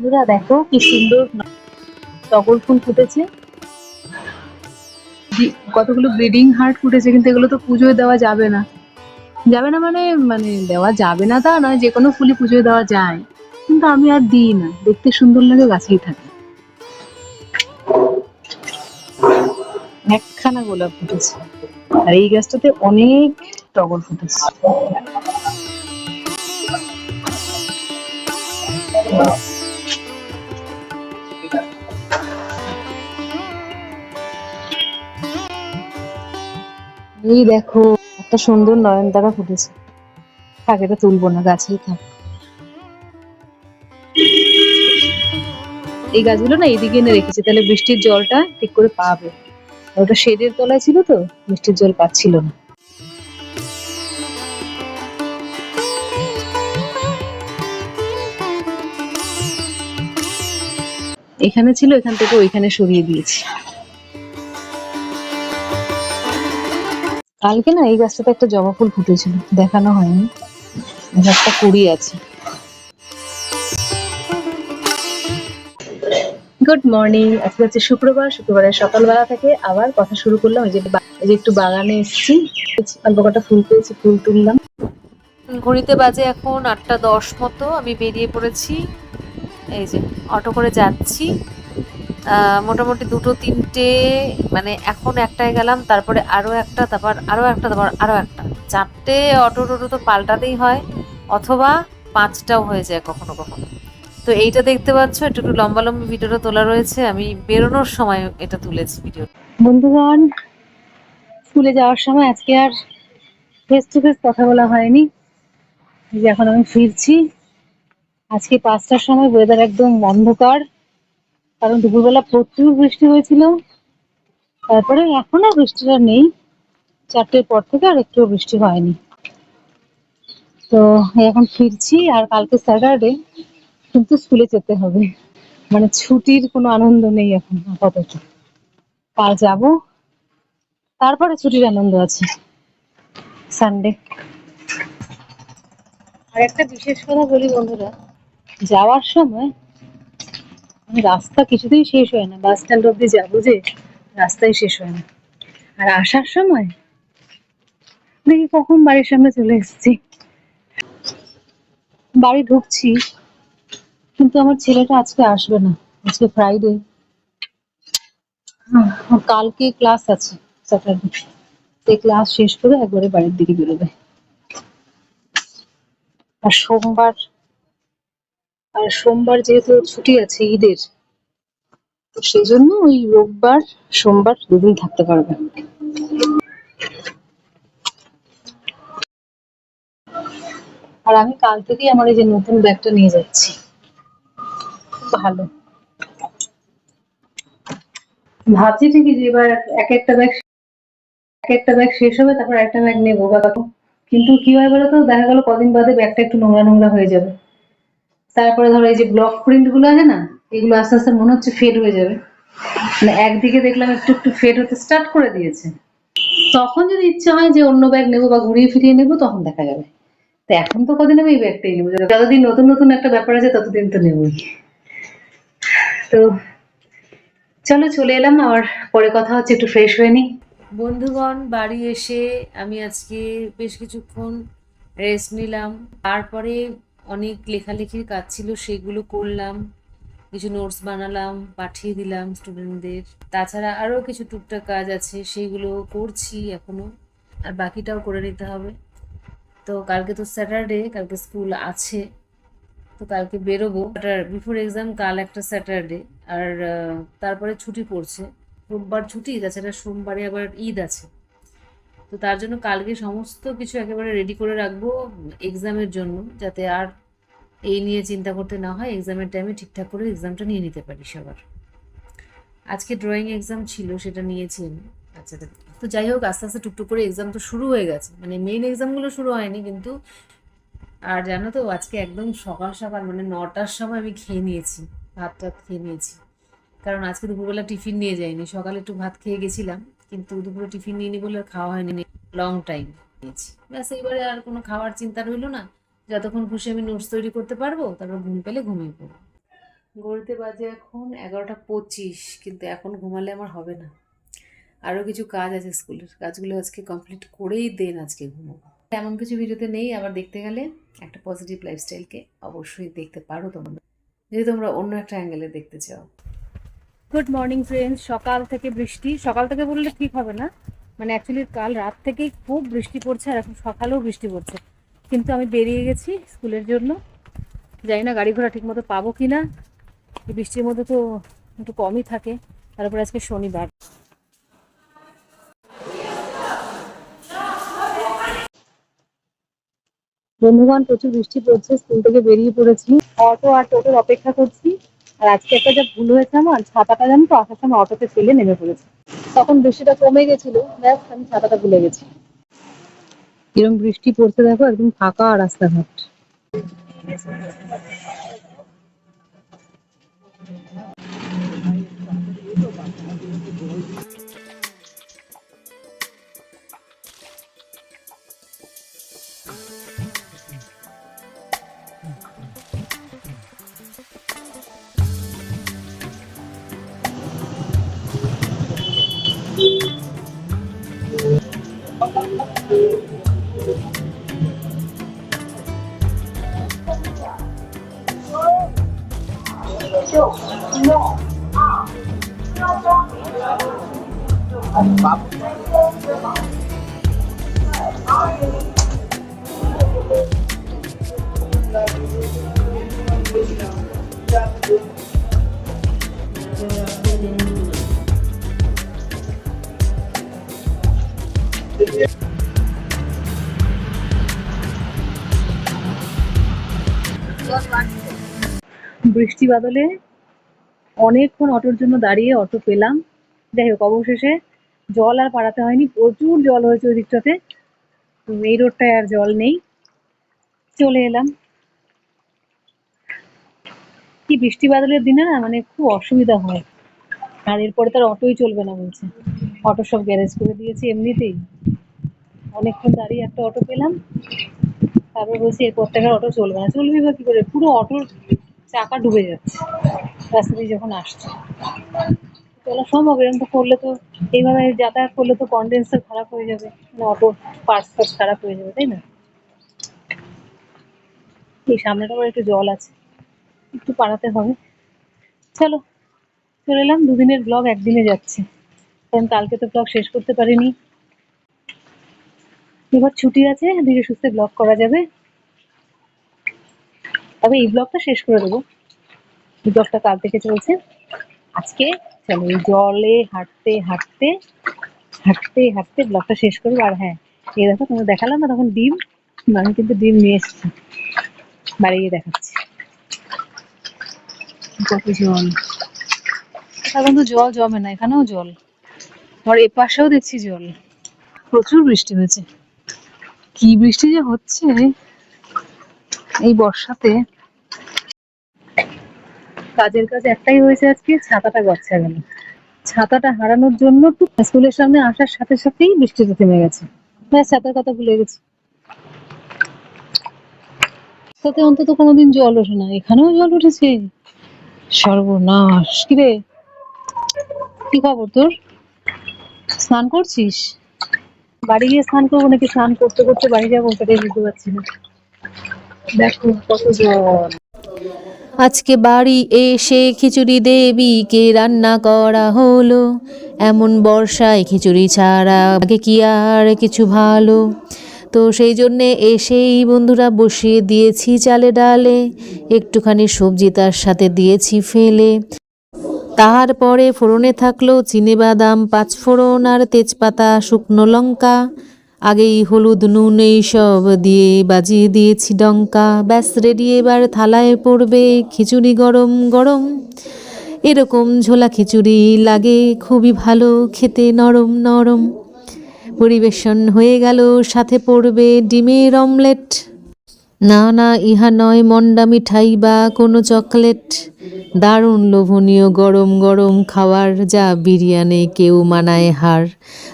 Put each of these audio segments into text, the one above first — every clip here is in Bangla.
বন্ধুরা, দেখো কি সুন্দর টগর ফুল ফুটেছে। কতগুলো ব্লিডিং হার্ট ফুটেছে, কিন্তু এগুলো তো পুজোয় দেওয়া যাবে না। যাবে না মানে মানে দেওয়া যাবে না তা নয় যে কোনো ফুলই পুজোয় দেওয়া যায়। কিন্তু আমি আর দিই না, দেখতে সুন্দর লাগে, গাছেই থাকে। একখানা গোলাপ ফুটেছে, আর এই গাছটাতে অনেক টগর ফুটেছে। এই দেখো, একটা সুন্দর নয়নতারা ফুটেছে। থাক এটা তুলবো না, গাছেই থাক। এই গাছগুলো না এইদিকে এনে রেখেছি, তাহলে বৃষ্টির জলটা ঠিক করে পাবে। ওটা শেডের তলায় ছিল তো, বৃষ্টির জল পাচ্ছিল না। এখানে ছিল, এখান থেকে ওইখানে সরিয়ে দিয়েছি। কালকে না এই গাছটাতে একটা জবা ফুল ফুটেছিল দেখানো হয়নি। গাছটা কুড়ি আছে। গুড মর্নিং আজকে হচ্ছে শুক্রবার শুক্রবারের সকালবেলা থেকে আবার কথা শুরু করলাম ওই যে যে একটু বাগানে এসেছি। অল্প কটা ফুল পেয়েছি ফুল তুললাম। ঘড়িতে বাজে এখন আটটা দশ মতো আমি বেরিয়ে পড়েছি। এই যে অটো করে যাচ্ছি। মোটামুটি দুটো, তিনটে মানে এখন একটায় গেলাম, তারপরে আরও একটা, তারপর আরও একটা, তারপর আরও একটা। চারটে অটো টোটো তো পাল্টাতেই হয়, অথবা পাঁচটাও হয়ে যায় কখনো কখনো। তো এইটা দেখতে পাচ্ছ একটু একটু লম্বা লম্বা ভিডিওটা তোলা রয়েছে, আমি বেরোনোর সময় এটা তুলেছি ভিডিও। বন্ধুগণ, স্কুলে যাওয়ার সময় আজকে আর ফেস টু ফেস কথা বলা হয়নি। এখন আমি ফিরছি। আজকে পাঁচটার সময় ওয়েদার একদম অন্ধকার। কারণ দুপুরবেলা প্রচুর বৃষ্টি হয়েছিল। তারপরে এখন বৃষ্টিটা নেই। চারটের পর থেকে আর একটু বৃষ্টি হয়নি। তো এখন ফিরছি আর কালকে স্যাটারডে, কিন্তু স্কুলে যেতে হবে। মানে ছুটির কোনো আনন্দ নেই এখন আপাতত। কাল যাব। তারপরে ছুটির আনন্দ আছে। সানডে আর একটা বিশেষ কথা বলি বন্ধুরা, যাওয়ার সময় রাস্তা কিছুতেই শেষ হয় না বাস স্ট্যান্ড অব্দি যাব যে রাস্তায় শেষ হয় না। আর আসার সময় দেখি কখন বাড়ির সামনে চলে এসেছি। বাড়ি ঢুকছি, কিন্তু আমার ছেলেটা আজকে আসবে না, আজকে ফ্রাইডে কালকে ক্লাস আছে স্যাটারডে সেই ক্লাস শেষ করে একবারে বাড়ির দিকে বেরোবে। আর সোমবার আর সোমবার যেহেতু ছুটি আছে ঈদের, তো সেই জন্য ওই রোববার, সোমবার দুদিন থাকতে পারবে আর আমি কাল থেকেই আমার এই যে নতুন ব্যাগটা নিয়ে যাচ্ছি। ভালো। ভাবছি ঠিকই যে এবার এক একটা ব্যাগ, এক একটা ব্যাগ শেষ হবে, তারপর একটা ব্যাগ নেব বা কিন্তু কি হয় বলতো, দেখা গেল কদিন বাদে ব্যাগটা একটু নোংরা নোংরা হয়ে যাবে। তারপরে ধরো এই যে ব্লক প্রিন্টগুলো আছে না, এগুলো আস্তে আস্তে মনে হচ্ছে ফেড হয়ে যাবে। মানে একদিকে দেখলাম একটু একটু ফেড হতে স্টার্ট করে দিয়েছে। তখন যদি ইচ্ছা হয় যে অন্য ব্যাগ নেব বা ঘুরিয়ে ফিরিয়ে নেব, তখন দেখা যাবে। তো এখন তো কদিন আমি এই ব্যাগটাই নেব। যতদিন নতুন নতুন একটা ব্যাপার আছে, ততদিন তো নেবই। তো চলো, চলে এলাম। আবার পরে কথা হচ্ছে, একটু ফ্রেশ হয়ে নি বন্ধুগণ, বাড়ি এসে আমি আজকে বেশ কিছুক্ষণ রেস্ট নিলাম। তারপরে অনেক লেখালেখির কাজ ছিল, সেগুলো করলাম। কিছু নোটস বানালাম, পাঠিয়ে দিলাম স্টুডেন্টদের তাছাড়া আরও কিছু টুকটাক কাজ আছে সেইগুলো করছি এখনও আর বাকিটাও করে নিতে হবে। তো কালকে তো স্যাটারডে কালকে স্কুল আছে, তো কালকে বেরোবো। বিফোর এক্সাম কাল একটা স্যাটারডে আর তারপরে ছুটি পড়ছে। রোববার ছুটি, তাছাড়া সোমবারে আবার ঈদ আছে। তো তার জন্য কালকে সমস্ত কিছু একেবারে রেডি করে রাখব এক্সামের জন্য, যাতে আর এই নিয়ে চিন্তা করতে না হয় এক্সামের টাইমে ঠিকঠাক করে এক্সামটা নিয়ে নিতে পারি সবার। আজকে ড্রয়িং এক্সাম ছিল, সেটা নিয়েছি আমি। আচ্ছা তো যাই হোক, আস্তে আস্তে টুকটুক করে এক্সাম তো শুরু হয়ে গেছে। মানে মেইন এক্সামগুলো শুরু হয়নি, কিন্তু আর জানো তো, আজকে একদম সকাল সকাল মানে নটার সময় আমি খেয়ে নিয়েছি, ভাত টাত খেয়ে নিয়েছি। কারণ আজকে দুপুরবেলা টিফিন নিয়ে যাইনি। সকালে একটু ভাত খেয়ে গেছিলাম, কিন্তু দুপুরে টিফিন নিয়ে নি বলে খাওয়া হয়নি লং টাইম নিয়েছি। ব্যাস, এইবারে আর কোনো খাওয়ার চিন্তা রইল না। যতক্ষণ খুশি আমি নোটস তৈরি করতে পারব তারপর ঘুম পেলে ঘুমিয়ে পড়ব। ঘড়িতে বাজে এখন এগারোটা পঁচিশ কিন্তু এখন ঘুমালে আমার হবে না। আরও কিছু কাজ আছে স্কুলের কাজগুলো আজকে কমপ্লিট করেই দেন আজকে ঘুমোবো এমন কিছু ভিডিওতে নেই আবার দেখতে গেলে একটা পজিটিভ লাইফস্টাইলকে অবশ্যই দেখতে পারো তোমরা। যদি তোমরা অন্য একটা অ্যাঙ্গেলে দেখতে চাও। গুড মর্নিং ফ্রেন্ডস সকাল থেকে বৃষ্টি। সকাল থেকে বললে ঠিক হবে না। মানে অ্যাকচুয়ালি কাল রাত থেকেই খুব বৃষ্টি পড়ছে আর এখন সকালেও বৃষ্টি পড়ছে। কিন্তু আমি বেরিয়ে গেছি স্কুলের জন্য। জানি না গাড়ি ঘোড়া ঠিকমতো পাবো কি না বৃষ্টির মধ্যে তো একটু কমই থাকে। তারপর আজকে শনিবার। বন্ধুগণ, প্রচুর বৃষ্টি পড়ছে, স্কুল থেকে বেরিয়ে পড়েছি। অটো আর টোটোর অপেক্ষা করছি। আর আজকে একটা যা ভুল হয়েছে আমার, ছাতাটা জানো তো, আসার সময় অটোতে ফেলে নেমে পড়েছে। তখন বৃষ্টিটা কমে গেছিল। ব্যাস, আমি ছাতাটা ভুলে গেছি। এরকম বৃষ্টি পড়ছে দেখো একদম ফাঁকা রাস্তাঘাট। 一、二、三、四、五、六、七、八、九、十。好，拜拜。বৃষ্টি বাদলে অনেকক্ষণ অটোর জন্য দাঁড়িয়ে অটো পেলাম। যাই হোক, অবশেষে জল আর পাড়াতে হয়নি, প্রচুর জল হয়েছে ওই দিকটাতে। এই রোডটায় আর জল নেই। চলে এলাম। কি বৃষ্টি বাদলের দিনে না মানে খুব অসুবিধা হয়। আর এরপরে তার অটোই চলবে না বলছে। অটো সব গ্যারেজ করে দিয়েছে এমনিতেই। অনেকক্ষণ দাঁড়িয়ে একটা অটো পেলাম। তারপর বলছি, এরপর থেকে অটো চলবে না। চলবে বা কি করে? পুরো অটোর চাকা ডুবে যাচ্ছে। রাস্তা দিয়ে যখন আসছে। চলা সম্ভব এরকম তো করলে তো এইভাবে যাতায়াত করলে তো কন্ডেন্সার খারাপ হয়ে যাবে মানে অটো পার্টস ফার্টস খারাপ হয়ে যাবে, তাই না? এই সামনেটা আবার একটু জল আছে, একটু পাড়াতে হবে। চলো, চলে এলাম, দুদিনের ব্লগ একদিনে যাচ্ছে। কারণ কালকে তো ব্লগ শেষ করতে পারিনি। এবার ছুটি আছে, ধীরে সুস্থে ব্লগ করা যাবে। তবে এই ব্লগটা শেষ করে দেবো। এই ব্লগটা কাল থেকে চলছে। আজকে চলো জলে হাঁটতে হাঁটতে হাঁটতে হাঁটতে ব্লগটা শেষ করব। আর হ্যাঁ এই দেখো তোমার দেখালাম না, তখন ডিম আমি কিন্তু ডিম নিয়ে এসেছি। বাড়ি গিয়ে দেখাচ্ছি। কত জল। জল জমে না, এখানেও জল। আর এপাশেও দেখছি জল। প্রচুর বৃষ্টি হয়েছে। কি বৃষ্টি যে হচ্ছে এই বর্ষাতে কাজের কাজ একটাই হয়েছে আজকে, ছাতাটা গচ্ছা গেল ছাতাটা হারানোর জন্য স্কুলের সামনে আসার সাথে সাথেই বৃষ্টিটা থেমে গেছে। ব্যাস ছাতার কথা ভুলে গেছি। তাতে অন্তত কোনোদিন জল ওঠে না, এখানেও জল উঠেছে। সর্বনাশ, কিরে? কি খবর তোর? স্নান করছিস? বাড়ি গিয়ে স্নান করব নাকি? স্নান করতে করতে বাড়ি যাব সেটাই বুঝতে পারছি না। আজকে বাড়ি এসে খিচুড়ি দেবীকে রান্না করা হলো। এমন বর্ষায় খিচুড়ি ছাড়া আগে কি আর কিছু ভালো? তো সেই জন্যে এসেই বন্ধুরা বসিয়ে দিয়েছি চালে ডালে। একটুখানি সবজি তার সাথে দিয়েছি ফেলে। তারপরে ফোড়নে থাকল বাদাম পাঁচ ফোড়ন আর তেজপাতা, শুকনো লঙ্কা। আগেই হলুদ নুন এই সব দিয়ে বাজিয়ে দিয়েছি ডঙ্কা। ব্যাস রেডি এবার থালায় পড়বে খিচুড়ি গরম গরম। এরকম ঝোলা খিচুড়ি লাগে, খুবই ভালো, খেতে নরম নরম। পরিবেশন হয়ে গেল, সাথে পড়বে ডিমের অমলেট। না না, ইহা নয় মন্ডা মিঠাই বা কোনো চকলেট। দারুণ লোভনীয় গরম গরম খাওয়ার যা বিরিয়ানি কেউ মানায় হার।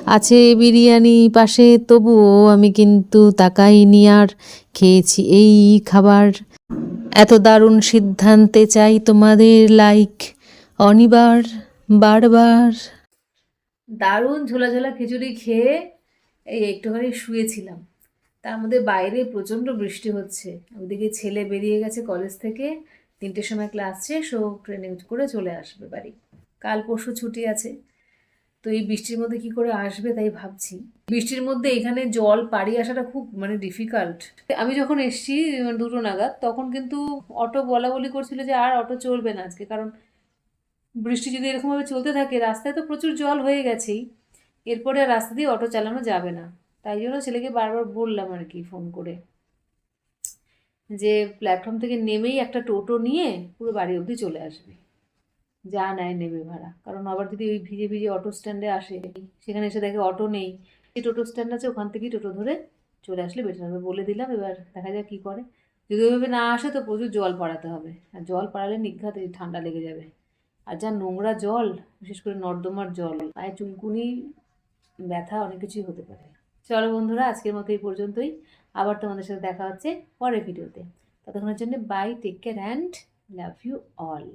আছে বিরিয়ানি পাশে, তবুও আমি কিন্তু তাকাইনি আর খেয়েছি এই খাবার। এত দারুণ সিদ্ধান্তে চাই তোমাদের লাইক, অনিবার, বারবার। দারুণ ঝোলা ঝোলা খিচুড়ি খেয়ে এই একটুখানি শুয়েছিলাম। তার মধ্যে বাইরে প্রচণ্ড বৃষ্টি হচ্ছে। ওদিকে ছেলে বেরিয়ে গেছে কলেজ থেকে, তিনটের সময় ক্লাস শেষ, ও ট্রেনে করে চলে আসবে বাড়ি। কাল পরশু ছুটি আছে, তো এই বৃষ্টির মধ্যে কি করে আসবে তাই ভাবছি। বৃষ্টির মধ্যে এখানে জল পাড়ি আসাটা খুব মানে ডিফিকাল্ট আমি যখন এসছি দুটো নাগাদ, তখন কিন্তু অটো বলা বলি করছিল যে আর অটো চলবে না আজকে, কারণ বৃষ্টি যদি এরকমভাবে চলতে থাকে, রাস্তায় তো প্রচুর জল হয়ে গেছেই। এরপরে আর রাস্তা দিয়ে অটো চালানো যাবে না। তাই জন্য ছেলেকে বারবার বললাম আর কি ফোন করে। যে প্ল্যাটফর্ম থেকে নেমেই একটা টোটো নিয়ে পুরো বাড়ি অবধি চলে আসবে। যা নেয় নেবে ভাড়া। কারণ আবার যদি ওই ভিজে ভিজে অটো স্ট্যান্ডে আসে, সেখানে এসে দেখে অটো নেই, যে টোটো স্ট্যান্ড আছে ওখান থেকেই টোটো ধরে চলে আসলে বেটার হবে বলে দিলাম। এবার দেখা যাক কী করে। যদি ওইভাবে না আসে তো প্রচুর জল পাড়াতে হবে। আর জল পাড়ালে নিঘাত ঠান্ডা লেগে যাবে। আর যা নোংরা জল, বিশেষ করে নর্দমার জল, পায়ে চুলকুনি, ব্যথা অনেক কিছুই হতে পারে। চলো বন্ধুরা, আজকের মতো এই পর্যন্তই। আবার তোমাদের সাথে দেখা হচ্ছে পরের ভিডিওতে। ততক্ষণের জন্য bye take care and love you all